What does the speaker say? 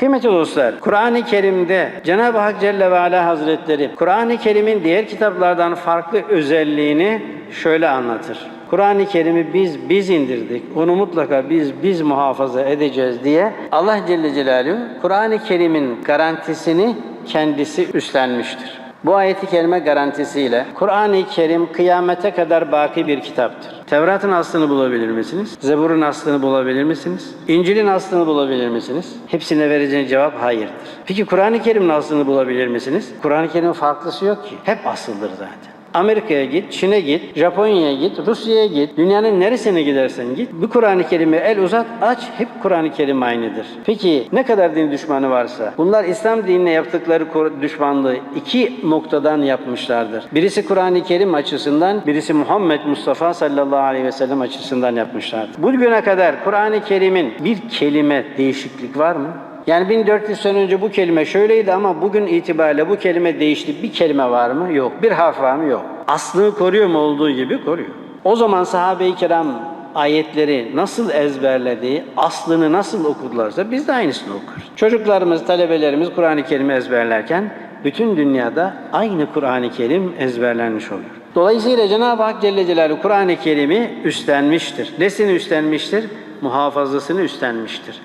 Kıymetli dostlar, Kur'an-ı Kerim'de Cenab-ı Hak Celle ve Ala Hazretleri Kur'an-ı Kerim'in diğer kitaplardan farklı özelliğini şöyle anlatır. Kur'an-ı Kerim'i biz biz indirdik. Onu mutlaka biz biz muhafaza edeceğiz diye Allah Celle Celaluhu Kur'an-ı Kerim'in garantisini kendisi üstlenmiştir. Bu ayeti kerime garantisiyle Kur'an-ı Kerim kıyamete kadar baki bir kitaptır. Tevrat'ın aslını bulabilir misiniz? Zebur'un aslını bulabilir misiniz? İncil'in aslını bulabilir misiniz? Hepsine vereceğiniz cevap hayırdır. Peki Kur'an-ı Kerim'in aslını bulabilir misiniz? Kur'an-ı Kerim'in farklısı yok ki. Hep asıldır zaten. Amerika'ya git, Çin'e git, Japonya'ya git, Rusya'ya git, dünyanın neresine gidersen git. Bu Kur'an-ı Kerim'i el uzat, aç, hep Kur'an-ı Kerim aynıdır. Peki ne kadar din düşmanı varsa, bunlar İslam dinine yaptıkları düşmanlığı iki noktadan yapmışlardır. Birisi Kur'an-ı Kerim açısından, birisi Muhammed Mustafa sallallahu aleyhi ve sellem açısından yapmışlardır. Bugüne kadar Kur'an-ı Kerim'in bir kelime değişiklik var mı? Yani 1400 sene önce bu kelime şöyleydi ama bugün itibariyle bu kelime değişti. Bir kelime var mı? Yok. Bir harf var mı? Yok. Aslını koruyor mu olduğu gibi koruyor. O zaman sahabe-i kiram ayetleri nasıl ezberlediği, aslını nasıl okudularsa biz de aynısını okuruz. Çocuklarımız, talebelerimiz Kur'an-ı Kerim'i ezberlerken bütün dünyada aynı Kur'an-ı Kerim ezberlenmiş oluyor. Dolayısıyla Cenab-ı Hak Celle Celaluhu Kur'an-ı Kerim'i üstlenmiştir. Nesini üstlenmiştir? Muhafazasını üstlenmiştir.